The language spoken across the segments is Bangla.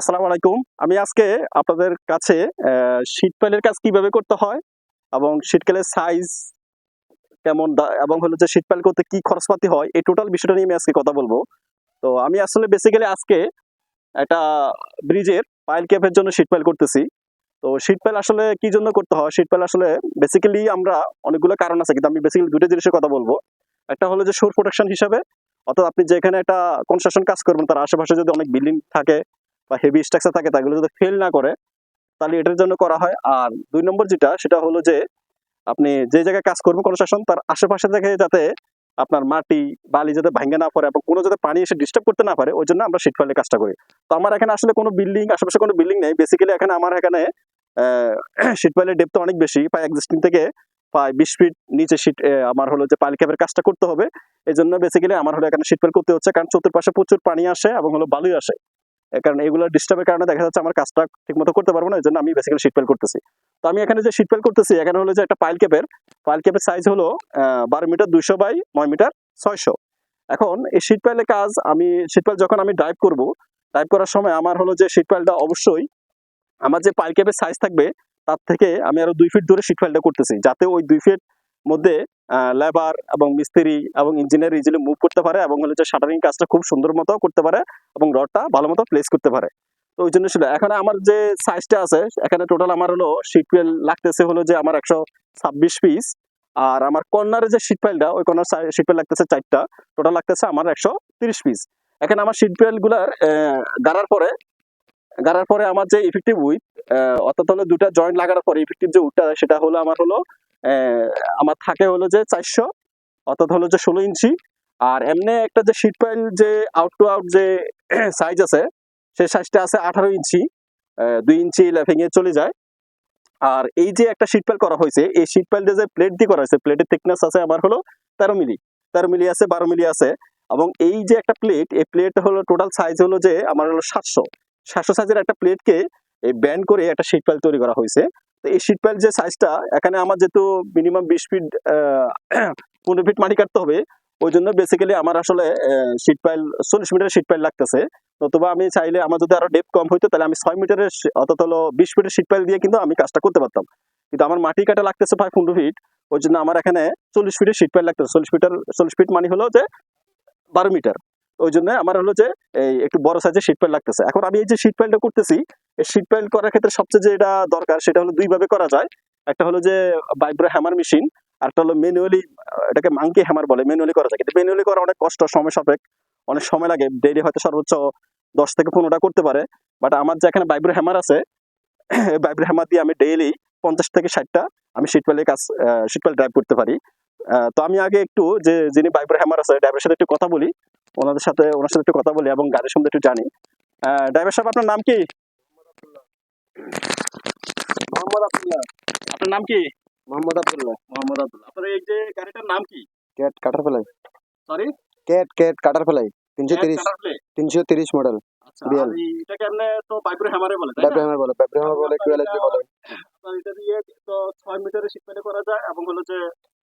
আসসালামু আলাইকুম। আমি আজকে আপনাদের কাছে শীত পাইলের কাজ কীভাবে করতে হয় এবং শীতকালের সাইজ কেমন এবং হলো যে শীত করতে কি খরচপাতি হয়, এই টোটাল বিষয়টা নিয়ে আমি আজকে কথা বলব। তো আমি আসলে বেসিক্যালি আজকে একটা ব্রিজের পাইল ক্যাপের জন্য শীত করতেছি। তো শীত আসলে কি জন্য করতে হয়? শীত আসলে বেসিক্যালি আমরা অনেকগুলো কারণ আছে, কিন্তু আমি বেসিক্যালি দুটো জিনিসের কথা বলব। একটা হলো যে সোর প্রোটেকশন হিসাবে, অর্থাৎ আপনি যেখানে একটা কনস্ট্রাকশন কাজ করবেন, তার আশেপাশে যদি অনেক বিল্ডিং থাকে বা হেভি স্ট্রাকচার থাকে, তাগুলো যদি ফেল না করে, তাহলে এটার জন্য করা হয়। আর দুই নম্বর যেটা, সেটা হলো যে, আপনি যে জায়গায় কাজ করবেন কনস্ট্রাকশন তার আশেপাশে থেকে যাতে আপনার মাটি, বালি যাতে ভাঙে না পড়ে এবং কোনো যাতে পানি এসে ডিস্টার্ব করতে না পারে, ওই জন্য আমরা শীত ফেলে কাজটা করি। তো আমার এখানে আসলে কোনো বিল্ডিং আশেপাশে কোনো বিল্ডিং নেই। বেসিক্যালি এখানে আমার এখানে শীত পাইলের ডেপথ অনেক বেশি। প্রায় এক্সিস্টিং থেকে প্রায় বিশ ফিট নিচে শীত আমার হলো যে পাইল ক্যাপের কাজটা করতে হবে। এই জন্য বেসিক্যালি আমার হলো এখানে শীত পাইল করতে হচ্ছে। কারণ চতুর্পাশে প্রচুর পানি আসে এবং হলো বালুই আসে। কারণে এগুলো ডিস্টার্বের কারণে দেখা যাচ্ছে আমার কাজটা ঠিক মতো করতে পারব না এই জন্য আমি বেসিক্যালি শীট পাইল করতেছি। তো আমি এখানে যে শীট পাইল করতেছি, এখানে হলো যে একটা পাইল ক্যাপের পাইল ক্যাপের সাইজ হলো বারো মিটার দুইশো বাই নয় মিটার ছয়শো। এখন এই শীট পাইলের কাজ আমি শীট পাইল যখন আমি ড্রাইভ করব ড্রাইভ করার সময় আমার হলো যে শীট পাইলটা অবশ্যই আমার যে পাইল ক্যাপের সাইজ থাকবে, তার থেকে আমি আরও দুই ফিট দূরে শীট পাইলটা করতেছি, যাতে ওই দুই ফিট মধ্যে লেবার এবং মিস্ত্রি এবং ইঞ্জিনিয়ার ইজিলি মুভ করতে পারে এবং যে শাটারিং কাজটা খুব সুন্দর মতো করতে পারে এবং রডটা ভালো মতো প্লেস করতে পারে। তো ওই জন্য সেটা এখন আমার যে সাইজটা আছে, এখানে টোটাল আমার হলো শীট পাইল লাগতেছে হলো যে আমার একশো ছাব্বিশ পিস আর আমার কর্নারে যে শীট পাইলটা ওই কর্নার শীট পাইল লাগতেছে চারটা টোটাল লাগতেছে আমার একশো তিরিশ পিস এখানে আমার শীট পাইলগুলার গাড়ার পরে গাড়ার পরে আমার যে ইফেক্টিভ উইথ অর্থাৎ হলো দুটা জয়েন্ট লাগার পরে ইফেক্টিভ যে উইথটা সেটা হলো আমার হলো আমার থাকে হলো যে চারশো, অর্থাৎ হলো যে ষোলো ইঞ্চি। আর এমনি একটা যে শীট পাইল যে আউট টু আউট যে সাইজ আছে, সেই সাইজটা আছে আঠারো ইঞ্চি দুই ইঞ্চি ভেঙে চলে যায়। আর এই যে একটা শীট পাইল করা হয়েছে, এই শীট পাইল যে প্লেট দিয়ে করা হয়েছে প্লেটের থিকনেস আছে আমার হলো তেরো মিলি। তেরো মিলি আছে, বারো মিলি আছে। এবং এই যে একটা প্লেট এই প্লেট হলো টোটাল সাইজ হলো যে আমার হলো সাতশো। সাতশো সাইজের একটা প্লেটকে এই ব্যান্ড করে একটা শীট পাইল তৈরি করা হয়েছে। তো এই শীট পাইল যে সাইজটা এখানে আমার যেহেতু মিনিমাম বিশ ফিট পনেরো ফিট মাটি কাটতে হবে, ওই জন্য বেসিক্যালি আমার আসলে শীট পাইল চল্লিশ মিটারের শীট পাইল লাগতেছে। নতুবা আমি চাইলে আমার যদি আরও ডেপ কম হইতো, তাহলে আমি ছয় মিটারের অর্থাৎ হলো বিশ ফিটের শীট পাইল দিয়ে কিন্তু আমি কাজটা করতে পারতাম। কিন্তু আমার মাটি কাটা লাগতেছে প্রায় পনেরো ফিট ওই জন্য আমার এখানে চল্লিশ ফিটের শীট পাইল লাগতেছে। চল্লিশ মিটার চল্লিশ ফিট মানে হলো যে বারো মিটার ওই জন্য আমার হলো যে, এই একটু বড় সাইজের শীট পাইল লাগতেছে। এখন আমি এই যে শীট পাইলটা করতেছি, এই শীট পাইল করার ক্ষেত্রে সবচেয়ে যেটা দরকার, সেটা হলো দুই ভাবে করা যায়। একটা হলো যে বাইব্রো হ্যামার মেশিন আর একটা হলো ম্যানুয়ালি এটাকে মাঙ্কি হ্যামার বলে ম্যানুয়ালি করা যায়। কিন্তু ম্যানুয়ালি করা অনেক কষ্ট, সময় সাপেক্ষ, অনেক সময় লাগে। ডেইলি হয়তো সর্বোচ্চ দশ থেকে পনেরোটা করতে পারে। বাট আমার যে এখানে বাইব্রো হ্যামার আছে বাইব্রো হ্যামার দিয়ে আমি ডেইলি পঞ্চাশ থেকে ষাটটা আমি পাইলে কাজ শীট পাইল ড্রাইভ করতে পারি। তো আমি আগে একটু যে যিনি বাইব্রো হ্যামার আছে ড্রাইভারের সাথে একটু কথা বলি। ওনাদের সাথে ওনার সাথে একটু কথা বলি এবং গাড়ির সম্বন্ধে একটু জানি। ড্রাইভার সাহেব আপনার নাম কি? মোহাম্মদ আব্দুল্লাহ। আপনার নাম কি? মোহাম্মদ আব্দুল্লাহ। মোহাম্মদ আব্দুল্লাহ। আপনার এই যে গাড়িটার নাম কি? ক্যাট কাটার ফেলাই সরি ক্যাট ক্যাট কাটার ফেলাই তিনশো তিরিশ তিনশো তিরিশ মডেল আচ্ছা এটাকে আপনি তো বাইব্রো হ্যামারে বলে ব্যাব্রাহামার বলে ব্যাব্রাহামার বলে কিউএলএসবি বলে। এটা দিয়ে তো ছয় মিটারের শীত করা যায় এবং হলো যে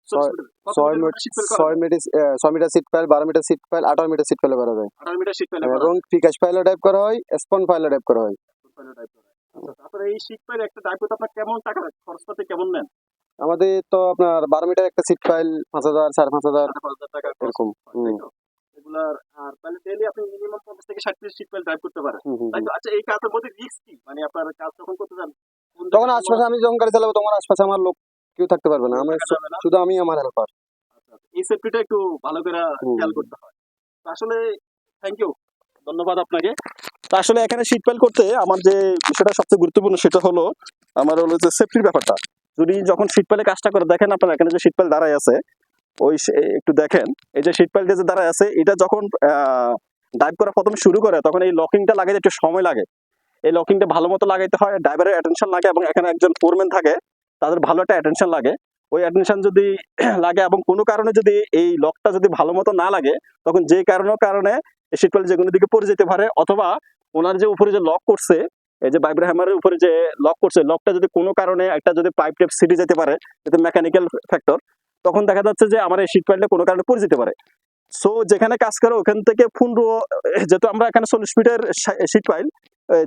ছয়- মিটার। কত ছয় মিটার মিটার শীত পেলে করা ছয় মিটার আহ, ছয় মিটার সিট পাইল বারো মিটার সিট পাইল আঠারো মিটার সিট পাইলে করা যায় যায়? 18 মিটার শীত পেলে করা এবং ফিকাস পাইলও টাইপ করা হয় স্পন পাইলও টাইপ করা হয় পেলে টাইপ করা যায়। আচ্ছা, তারপরে এই শীত পেলে একটা টাইপ করতে আপনার কেমন টাকা খরচপাতি কেমন নেন আমাদের তো আপনার বারো মিটার একটা সিট পাইল পাঁচ হাজার সাড়ে পাঁচ হাজার এরকম তাই হুম। তো? এগুলার আর তাহলে ডেইলি আপনি মিনিমাম পঞ্চাশ থেকে ষাট পিস পেলে ড্রাইভ করতে পারেন আচ্ছা এই কাজের মধ্যে রিস্ক কি মানে আপনার কাজ যখন করতে যান তখন আশপাশে আমি যখন গাড়ি চালাবো তখন আশপাশে আমার লোক কেউ থাকতে পারবে না। আমি থাকা যাবে না? শুধু আমি আমার হেল্পার আচ্ছা, এই সেফটিটা একটু ভালো করে খেয়াল করতে হয়। আসলে থ্যাংক ইউ ধন্যবাদ আপনাকে। তো আসলে এখানে শীত পাইল করতে আমার যে বিষয়টা সবচেয়ে গুরুত্বপূর্ণ সেটা হলো আমার হলো যে সেফটির ব্যাপারটা। যদি যখন শীত পাইলে কাজটা করে দেখেন আপনারা এখানে যে শীত পাইল দাঁড়ায় আছে ওই একটু দেখেন এই যে শীত পাইলটা যে দাঁড়ায় আছে এটা যখন ডাইভ করা প্রথম শুরু করে তখন এই লকিংটা লাগাইতে একটু সময় লাগে। এই লকিংটা ভালো মতো লাগাইতে হয় ড্রাইভারের অ্যাটেনশন লাগে এবং এখানে একজন ফোরম্যান থাকে তাদের ভালো একটা অ্যাটেনশন লাগে। ওই অ্যাটেনশন যদি লাগে এবং কোনো কারণে যদি এই লকটা যদি ভালো মতো না লাগে, তখন যে কারণে এই শীতকাল যে কোনো দিকে পড়ে যেতে পারে অথবা ওনার যে উপরে যে লক করছে, এই যে বাইব্রা হ্যামারের উপরে যে লক করছে লকটা যদি কোনো কারণে একটা যদি পাইপ টেপ সিটে যেতে পারে যদি মেকানিক্যাল ফ্যাক্টর তখন দেখা যাচ্ছে যে আমার এই শীত পাইলটা কোনো কারণে পড়ে যেতে পারে। সো যেখানে কাজ করে ওখান থেকে পনেরো যেহেতু আমরা এখানে চল্লিশ ফিটের শীট পাইল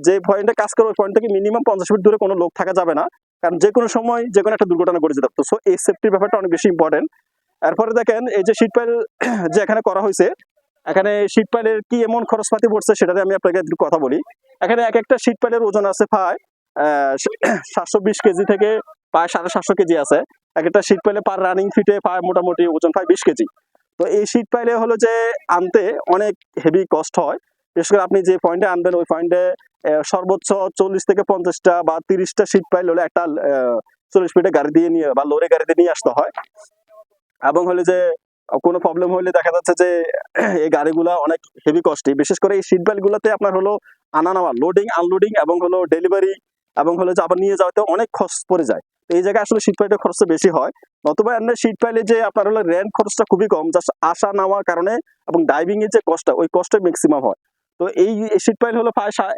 যে পয়েন্টে কাজ করে ওই পয়েন্ট থেকে মিনিমাম পঞ্চাশ ফিট দূরে কোনো লোক থাকা যাবে না। কারণ যে কোনো সময় যে কোনো একটা দুর্ঘটনা ঘটে যেতে সো এই সেফটির ব্যাপারটা অনেক বেশি ইম্পর্টেন্ট এরপরে দেখেন, এই যে শীত পাইল যে এখানে করা হয়েছে, এখানে শীত পাইলের কি এমন খরচপাতি পড়ছে সেটাতে আমি আপনাকে একটু কথা বলি। এখানে এক একটা শীত পাইলের ওজন আছে প্রায় সাতশো বিশ কেজি থেকে প্রায় সাড়ে সাতশো কেজি আছে। এক একটা শীত পাইলে পার রানিং ফিটে প্রায় মোটামুটি ওজন প্রায় বিশ কেজি। তো এই শীত পাইলে হলো যে আনতে অনেক হেভি কষ্ট হয়। বিশেষ করে আপনি যে পয়েন্টে আনবেন, ওই পয়েন্টে সর্বোচ্চ চল্লিশ থেকে পঞ্চাশটা বা তিরিশটা শীট পাইল হলে একটা চল্লিশ ফিটে গাড়ি দিয়ে নিয়ে বা লোরে গাড়ি দিয়ে নিয়ে আসতে হয়। এবং হলে যে, কোনো প্রবলেম হলে দেখা যাচ্ছে যে, এই গাড়িগুলা অনেক হেভি কস্টলি বিশেষ করে এই সিট বেল্ট গুলাতে আপনার হলো আনা নেওয়া লোডিং আনলোডিং এবং হলো ডেলিভারি এবং হলো যে আবার নিয়ে যাওয়াতে অনেক খরচ পড়ে যায়। তো এই জায়গায় আসলে সিট পাইলের খরচটা বেশি হয়। নতুবা এমনি সিট পাইলে যে আপনার হলো রেন্ট খরচটা খুবই কম। জাস্ট আসা নেওয়ার কারণে এবং ডাইভিং এর যে কষ্ট ওই কষ্টটা ম্যাক্সিমাম হয়। তো এই সিট পাইল হলো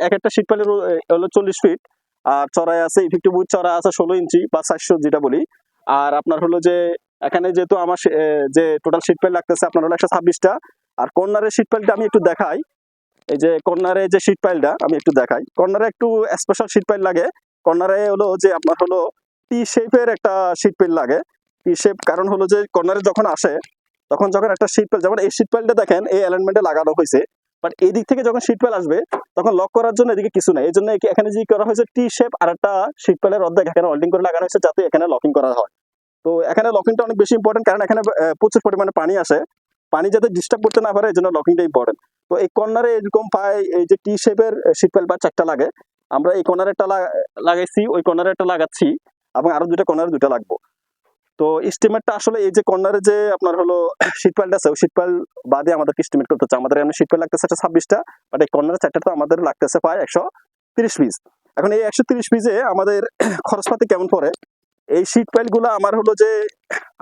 এক একটা সিট পাইলের হলো চল্লিশ ফিট আর চড়াই আছে ইফেক্টিভ উইথ চড়া আছে, ষোলো ইঞ্চি বা চারশো যেটা বলি। আর আপনার হলো যে, এখানে যেহেতু আমার যে টোটাল সিট পাইল লাগতেছে, আপনার হলো একশো ছাব্বিশটা। আর কর্নারের সিট পাইলটা আমি একটু দেখাই। এই যে কর্নারে যে সিট পাইলটা আমি একটু দেখাই। কর্নারে একটু স্পেশাল সিট পাইল লাগে। কর্নারে হলো যে আপনার হলো টি শেপের একটা সিট পাইল লাগে। টি শেপ কারণ হলো যে কর্নারে যখন আসে, তখন যখন একটা সিট পাইল যেমন এই সিট পাইলটা দেখেন, এই অ্যালাইনমেন্টে লাগানো হয়েছে। বাট এই দিক থেকে যখন পাইল আসবে, তখন লক করার জন্য এদিকে কিছু নাই। এই জন্য এখানে যে করা হয়েছে টি শেপ আর একটা সিট পাইলের অর্ধেক এখানে ওয়েল্ডিং করে লাগানো হয়েছে যাতে এখানে লকিং করা হয়। তো এখানে লকিংটা অনেক বেশি ইম্পর্টেন্ট কারণ এখানে প্রচুর পরিমাণে পানি আসে। পানি যাতে ডিস্টার্ব করতে না পারে এই জন্য লকিংটা ইম্পর্টেন্ট তো এই কর্নারে এরকম পায়, এই যে টি শেপের পাইল বা চারটা লাগে, আমরা এই কর্নারেরটা লাগাইছি, ওই কর্নারেরটা লাগাচ্ছি, এবং আরও দুটা কর্নারে দুটা লাগবো। তো স্টিমেটটা আসলে এই যে কর্নারে যে আপনার হলো শীট পাইলটা আছে পাইল বাদে আমাদের স্টিমেট করতে হচ্ছে। আমাদের এমনি শীট পাইল লাগতেছে একটা ছাব্বিশটা বাট এই কর্নারের চারটা তো আমাদের লাগতেছে প্রায় একশো তিরিশ পিস এখন এই একশো তিরিশ পিসে আমাদের খরচপাতি কেমন পড়ে? এই শীট পাইলগুলো আমার হলো যে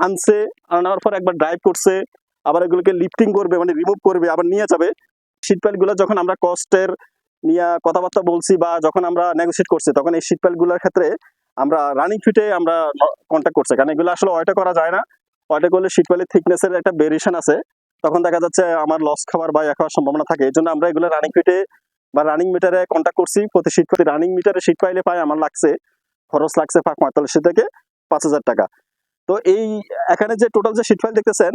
আনছে, আনার পর একবার ড্রাইভ করছে, আবার এগুলোকে লিফটিং করবে মানে রিমুভ করবে, আবার নিয়ে যাবে। শীট পাইলগুলো যখন আমরা কস্টের নিয়ে কথাবার্তা বলছি বা যখন আমরা নেগোসিয়েট করছি, তখন এই শীট পাইলগুলোর ক্ষেত্রে আমরা রানিং ফিটে আমরা কন্ট্যাক্ট করছি। কারণ এগুলো আসলে ওয়াইটে করা যায় না। ওয়াইটে করলে পাইলের থিকনেসের একটা ভেরিয়েশন আছে। তখন দেখা যাচ্ছে আমার লস খাবার বা খাওয়ার সম্ভাবনা থাকে। এই জন্য আমরা এগুলো রানিং ফিটে বা রানিং মিটারে কন্ট্যাক্ট করছি। প্রতি শীট প্রতি রানিং মিটারে শীট পাইলে পাই, আমার লাগছে, খরচ লাগছে পাঁচ পঁয়তাল্লিশ থেকে পাঁচ হাজার টাকা। তো এই এখানে যে টোটাল যে শীত ফাইল দেখতেছেন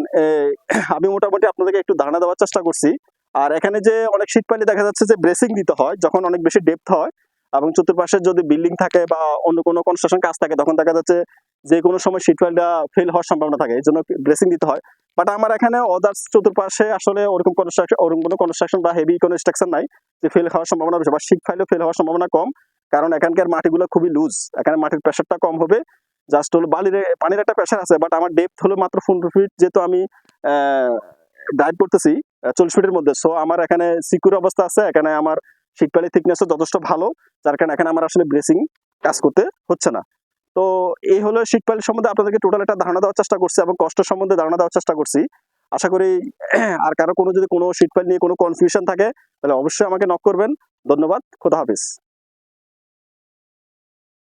আমি মোটামুটি আপনাদেরকে একটু ধারণা দেওয়ার চেষ্টা করছি। আর এখানে যে অনেক শীত পাইলে দেখা যাচ্ছে যে ব্রেসিং দিতে হয়, যখন অনেক বেশি ডেপথ হয় এবং চতুর্পাশে যদি বিল্ডিং থাকে বা অন্য কোনো কনস্ট্রাকশন কাজ থাকে, তখন দেখা যাচ্ছে যে কোনো সময় শীট ফাইলটা ফেল হওয়ার সম্ভাবনা থাকে, এই জন্য ব্রেসিং দিতে হয়। বাট আমার এখানে অদার্স চতুর্পাশে আসলে ওরকম কনস্ট্রাকশন ওরকম কোনো কনস্ট্রাকশন বা হেভি কোনো স্ট্রাকচার নাই, যে ফেল হওয়ার সম্ভাবনা বেশি। বা শীট ফাইলও ফেল হওয়ার সম্ভাবনা কম, কারণ এখানকার মাটিগুলো খুবই লুজ এখানে মাটির প্রেশারটা কম হবে। জাস্ট হলো বালির, পানির একটা প্রেশার আছে বাট আমার ডেপথ হলো মাত্র পনেরো ফিট যেহেতু আমি ড্রাইভ করতেছি চল্লিশ ফিটের মধ্যে। সো আমার এখানে সিকিউর অবস্থা আছে। এখানে আমার শীত পালির থিকনেসও যথেষ্ট ভালো, যার কারণে এখানে আমার আসলে ব্রেসিং কাজ করতে হচ্ছে না। তো এই হলো শীত পালির সম্বন্ধে আপনাদেরকে টোটাল একটা ধারণা দেওয়ার চেষ্টা করছি এবং কষ্ট সম্বন্ধে ধারণা দেওয়ার চেষ্টা করছি। আশা করি আর কারও কোনো যদি কোনো শীত পাল নিয়ে কোনো কনফিউশন থাকে, তাহলে অবশ্যই আমাকে নক করবেন। ধন্যবাদ, খোদা হাফিজ।